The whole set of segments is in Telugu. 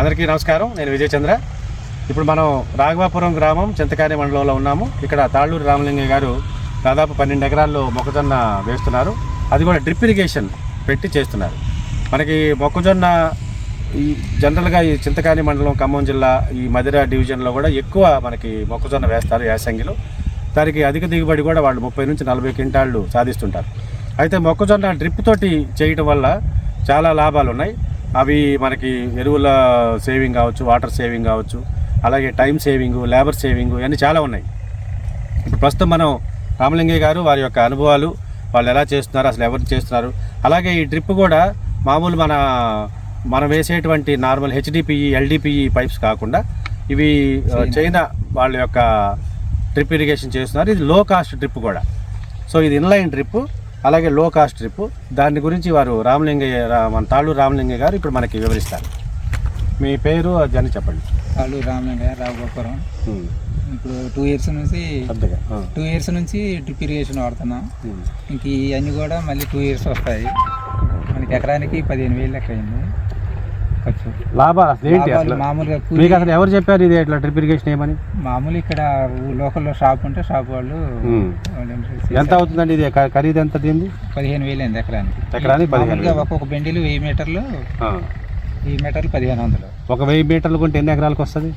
అందరికీ నమస్కారం. నేను విజయ్ చంద్ర ఇప్పుడు మనం రాఘవాపురం గ్రామం చింతకాని మండలంలో ఉన్నాము. ఇక్కడ తాళ్ళూరు రామలింగయ్య గారు దాదాపు పన్నెండు ఎకరాల్లో మొక్కజొన్న వేస్తున్నారు. అది కూడా డ్రిప్ ఇరిగేషన్ పెట్టి చేస్తున్నారు. మనకి మొక్కజొన్న ఈ జనరల్గా ఈ చింతకాని మండలం ఖమ్మం జిల్లా ఈ మధిర డివిజన్లో కూడా ఎక్కువ మనకి మొక్కజొన్న వేస్తారు యాసంగిలో. దానికి అధిక దిగుబడి కూడా వాళ్ళు ముప్పై నుంచి నలభై క్వింటాళ్ళు సాధిస్తుంటారు. అయితే మొక్కజొన్న డ్రిప్ తోటి చేయటం వల్ల చాలా లాభాలు ఉన్నాయి అవి మనకి ఎరువుల సేవింగ్ కావచ్చు వాటర్ సేవింగ్ కావచ్చు అలాగే టైం సేవింగ్ లేబర్ సేవింగ్ ఇవన్నీ చాలా ఉన్నాయి. ఇప్పుడు ప్రస్తుతం మనం రామలింగయ్య గారు వారి యొక్క అనుభవాలు వాళ్ళు ఎలా చేస్తున్నారు అసలు ఎవరు చేస్తున్నారు అలాగే ఈ డ్రిప్ కూడా మామూలు మన మనం వేసేటువంటి నార్మల్ హెచ్డిపిఈ ఎల్డిపిఈ పైప్స్ కాకుండా ఇవి చైనా వాళ్ళ యొక్క డ్రిప్ ఇరిగేషన్ చేస్తున్నారు. ఇది లో కాస్ట్ డ్రిప్ కూడా. సో ఇది ఇన్లైన్ డ్రిప్ అలాగే లో కాస్ట్ డ్రిప్ దాని గురించి వారు రామలింగయ్య మన తాళ్ళూరు రామలింగయ్య గారు ఇప్పుడు మనకి వివరిస్తారు. మీ పేరు అని చెప్పండి. వాళ్ళు రామలింగయ్య ఉమ్, ఇప్పుడు టూ ఇయర్స్ నుంచి టూ ఇయర్స్ నుంచి డ్రిప్ ఇరిగేషన్ వాడుతున్నాం. ఇంక ఇవన్నీ కూడా మళ్ళీ టూ ఇయర్స్ వస్తాయి. మనకి ఎకరానికి పదిహేను వేలు లెక్క అయింది లాభాలు అసలు ఏంటి అసలు? మామూలుగా కూలి మీకు అసలు ఎవరు చెప్పారు ఇది ఇట్లా డ్రిప్ ఇరిగేషన్ ఏమని? మామూలు ఇక్కడ లోకల్లో షాప్ ఉంటే షాప్ వాళ్ళు ఉమ్. వాళ్ళు ఏం చేసి- ఎంత అవుతుందండి ఇది? క- ఖరీదు ఎంత దీనిది? పదిహేను వేలు అయింది ఎకరానికి. ఎకరానికి పదిహేను మామూలుగా వేలు. ఒక్కొక్క బెండిలు వెయ్యి మీటర్లు ఆ. వెయ్యి మీటర్లు పదిహేను వందలు. ఒక వెయ్యి మీటర్లు కొంటే ఎన్ని ఎకరాలకు వస్తుంది?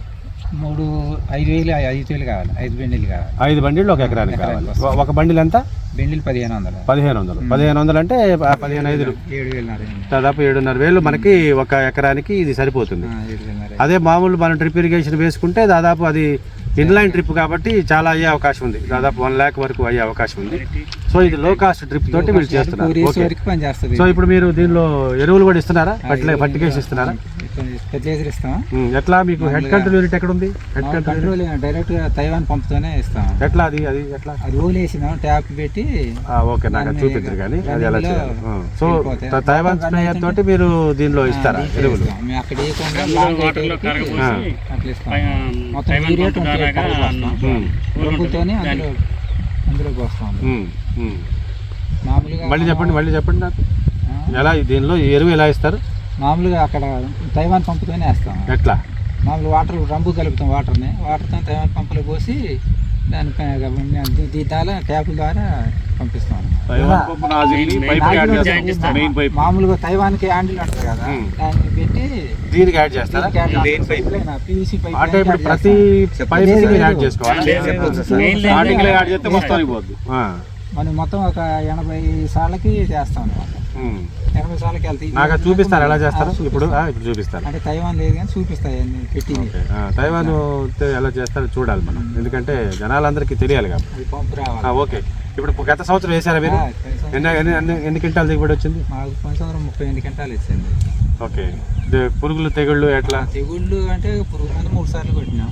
మూడు ఐదు వేలు ఐదు వేలు కావాలి. ఐదు బెండిలు కావాలి. ఐదు బండిలు ఒక ఎకరానికి కావాలి. ఒక బండిలు ఎంత? బెండిలు పదిహేను వందలు. పదిహేను వందలు. పదిహేను వందలు అంటే పదిహేను ఐదులు దాదాపు ఏడున్నర వేలు మనకి ఒక ఎకరానికి ఇది సరిపోతుంది. అదే మామూలు మనం డ్రిప్ ఇరిగేషన్ వేసుకుంటే దాదాపు అది ఇన్లైన్ డ్రిప్ కాబట్టి చాలా అయ్యే అవకాశం ఉంది. దాదాపు వన్ ల్యాక్ వరకు అయ్యే అవకాశం ఉంది. సో ఇది లో కాస్ట్ డ్రిప్ తోటి వీళ్ళు చేస్తున్నారు. సో ఇప్పుడు మీరు దీనిలో ఎరువులు కూడా ఇస్తున్నారా? ఫర్టిగేషన్ ఇస్తున్నారా? ఫెర్టిలైజర్ ఇస్తాం. ఉమ్, ఎట్లా మీకు హెడ్ కంట్రోల్ యూనిట్ ఎక్కడ ఉంది హెడ్ కంట్రోల్ డైరెక్ట్గా తైవాన్ పంపుతోనే ఇస్తాం. ఎట్లా అది? అది ఎట్లా? అది రోల్ వేసినాం ట్యాప్ పెట్టి ఆ, ఓకే నాకు చూపించరు కానీ అది ఎలా. సో తైవాన్ స్ప్రేయర్ తోటి మీరు దీనిలో ఇస్తారా ఎరువులు? అక్కడ మొత్తం అందులోకి వస్తాం. మామూలుగా మళ్ళీ చెప్పండి మళ్ళీ చెప్పండి నాకు. ఎలా దీనిలో ఎరువు ఎలా ఇస్తారు? మామూలుగా అక్కడ తైవాన్ పంపుతోనే వేస్తాం. ఎట్లా? మామూలు వాటర్ రంబు కలుపుతాం వాటర్ని. వాటర్తో తైవాన్ పంపులో పోసి దాని దీతాల ట్యాపుల ద్వారా పంపిస్తాం. మామూలుగా తైవాన్కి హ్యాండిల్ ఉంటుంది కదా. దాన్ని పెట్టి దీనికి యాడ్ చేస్తారా? పీవీసీ పైప్ అంటే ఇప్పుడు ప్రతి పైప్ యాడ్ చేసుకోవాలి. స్టార్టింగ్లో యాడ్ చేస్తే మొత్తం అయిపోద్ది మనం మొత్తం ఒక ఎనభై సార్లకి చేస్తాం అనమాట. ఎనభై సార్లకి వెళ్తాయి నాకు చూపిస్తారు? ఎలా చేస్తారు? ఇప్పుడు? ఇప్పుడు చూపిస్తారు? అంటే తైవాన్ లేదు కానీ చూపిస్తాయి పెట్టి తైవాన్ ఎలా చేస్తారో చూడాలి మనం. ఎందుకంటే జనాలందరికీ తెలియాలి కాబట్టి. ఓకే. ఇప్పుడు గత సంవత్సరం వేసారా మీరు? ఎన్ని ఎన్ని ఎన్ని- క్వింటాల్ దిగుబడి వచ్చింది? మాకు ముప్పై ఎనిమిది గంటలు ఇచ్చింది. ఓకే. పురుగులు తెగుళ్ళు ఎట్లా? తెగుళ్ళు అంటే పురుగు మందు మూడు సార్లు కొట్టినాం.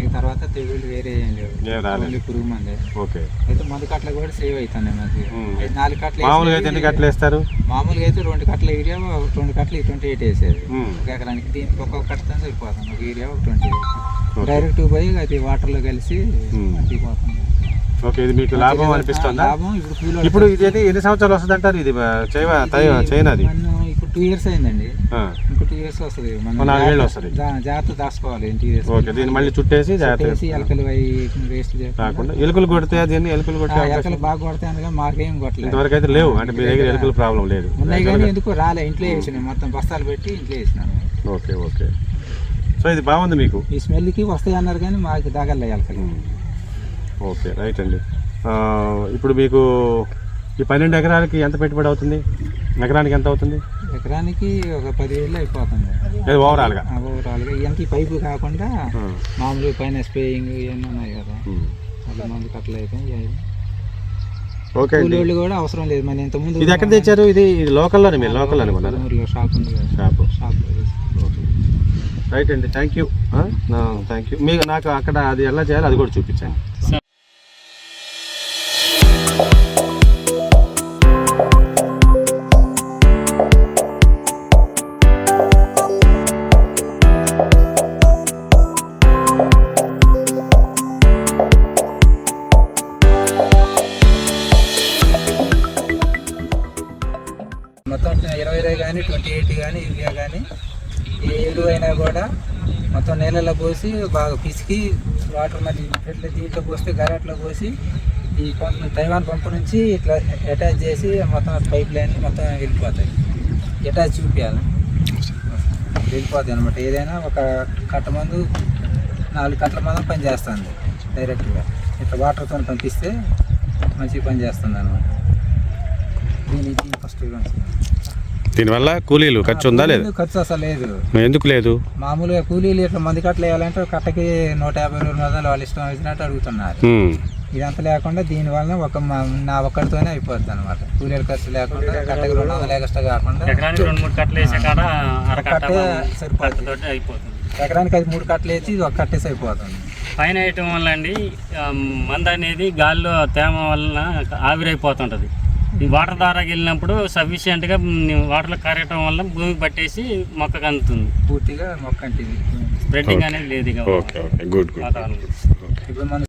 ఇక తర్వాత తెగుళ్ళు వేరే ఏం లేవు. పురుగు మందే. ఓకే. అయితే మందు కట్టలు కూడా సేవ్ అవుతాయి మనకి. నాలుగు కట్టలు మామూలుగా అయితే ఎన్ని కట్టలు వేస్తారు? మామూలుగా అయితే రెండు కట్టల ఏరియా రెండు కట్టలు ట్వంటీ ఎయిట్ వేసేది. ఒక ఎకరానికి దీనికి ఒక్కొక్క కట్టతో సరిపోతుంది. ఒక ఏరియా ఒక ట్వంటీ. డైరెక్ట్ పోయి అది వాటర్లో కలిసి. దిగిపోతుంది ఓకే ఇది మీకు లాభం అనిపిస్తుందా? లాభం. ఇప్పుడు ఇది ఎన్ని- సంవత్సరాలు వస్తుంది అంటారు ఇది చైనా చైనాది టూ ఇయర్స్ అయిందండి. ఇంకో టూ ఇయర్స్ వస్తుంది. నాలుగేళ్ళు జాగ్రత్త- వస్తది. జాగ్రత్త దాచుకోవాలి ఇంటి ఓకే దీన్ని మళ్ళీ చుట్టేసి జాగ్రత్తగా వేసి ఎలకలు అవి వేస్ట్ ఎలుకలు కొడితే దీన్ని? ఎలుకలు కొట్టే ఎలకలు బాగా కొడతాయి అందుకని మాకేం కొట్టలేదు. ఇంతవరకు అయితే లేవు. అంటే మీ దగ్గర ఎలుకల ప్రాబ్లం లేదు. ఉన్నాయి కానీ ఎందుకు రాలే ఇంట్లో వేసినాయి మొత్తం బస్తాలు పెట్టి ఇంట్లో వేసినాను ఓకే ఓకే. సో ఇది బాగుంది మీకు? ఈ స్మెల్కి వస్తాయి అన్నారు కానీ మాకు దాగలే ఎలకలు. ఓకే రైట్ అండి. ఇప్పుడు మీకు ఈ పన్నెండు ఎకరాలకి ఎంత పెట్టుబడి అవుతుంది? ఎకరానికి ఎంత అవుతుంది? ఎకరానికి ఒక పదివేలు అయిపోతుంది. లేదు ఓవరాల్గా. ఓవరాల్గా. ఇవన్నీ పైపు కాకుండా ఆ, మామూలుగా పైన స్ప్రేయింగ్ ఇవన్నీ ఉన్నాయి కదా. అట్లా మందు కట్టలు అయిపోయి ఓకే కూలోళ్ళు కూడా అవసరం లేదు. మన ఇంత ముందు ఇది ఎక్కడ తెచ్చారు? ఇది లోకల్లోనే మీరు లోకల్ అనుకున్నారా షాప్ ఉంది కదా. షాపు. షాప్ రైట్ అండి. థ్యాంక్ యూ థ్యాంక్ యూ మీకు నాకు అక్కడ అది ఎలా చేయాలో అది కూడా చూపించండి. కానీ ట్వంటీ ఎయిట్ కానీ యూరియా కానీ ఏ అయినా కూడా మొత్తం నీళ్ళలో పోసి బాగా పిసికి వాటర్ మరి ఇట్లా దీంట్లో పోస్తే గరాట్లో పోసి ఈ పంపు తైవాన్ పంపు నుంచి ఇట్లా అటాచ్ చేసి మొత్తం పైప్ లైన్ మొత్తం వెళ్ళిపోతాయి. అటాచ్ చూపించాలి వెళ్ళిపోతాయి అనమాట ఏదైనా ఒక కట్ట మందు నాలుగు కట్టల మందు పని చేస్తుంది డైరెక్ట్గా. ఇట్లా వాటర్తో పంపిస్తే మంచిగా పని చేస్తుంది అనమాట దీని ఫస్ట్ ఫస్ట్ దీనివల్ల కూలీలు ఖర్చు ఉందా లేదా? ఖర్చు అసలు లేదు. ఎందుకు లేదు? మామూలుగా కూలీలు ఇట్లా మంది కట్టలు వేయాలంటే కట్టకి నూట యాభై రెండు వందలు వాళ్ళు ఇష్టం వచ్చినట్టు అడుగుతున్నారు. ఇదంతా లేకుండా దీని వలన ఒక నా ఒక్కడితోనే అయిపోద్ది అనమాట కూలీల ఖర్చు లేకుండా కట్టకి రెండు వందలు ఎక్స్ట్రా కాకుండా కట్టే సరిపోతుంది ఎకరానికి అది మూడు కట్టలు వేసి ఇది ఒక కట్టేసి అయిపోతుంది పైన వేయటం వల్ల అండి మంద అనేది గాలిలో తేమ వలన ఆవిరైపోతుంటుంది. వాటర్ ద్వారా వెళ్ళినప్పుడు సఫిషియెంట్గా వాటర్లో కరగటం వల్ల భూమికి పట్టేసి మొక్కకు అందుతుంది. పూర్తిగా మొక్క అంటే స్ప్రెడ్డింగ్ అనేది లేదు ఇక ఓకే ఓకే గుడ్ గుడ్ ఇప్పుడు మన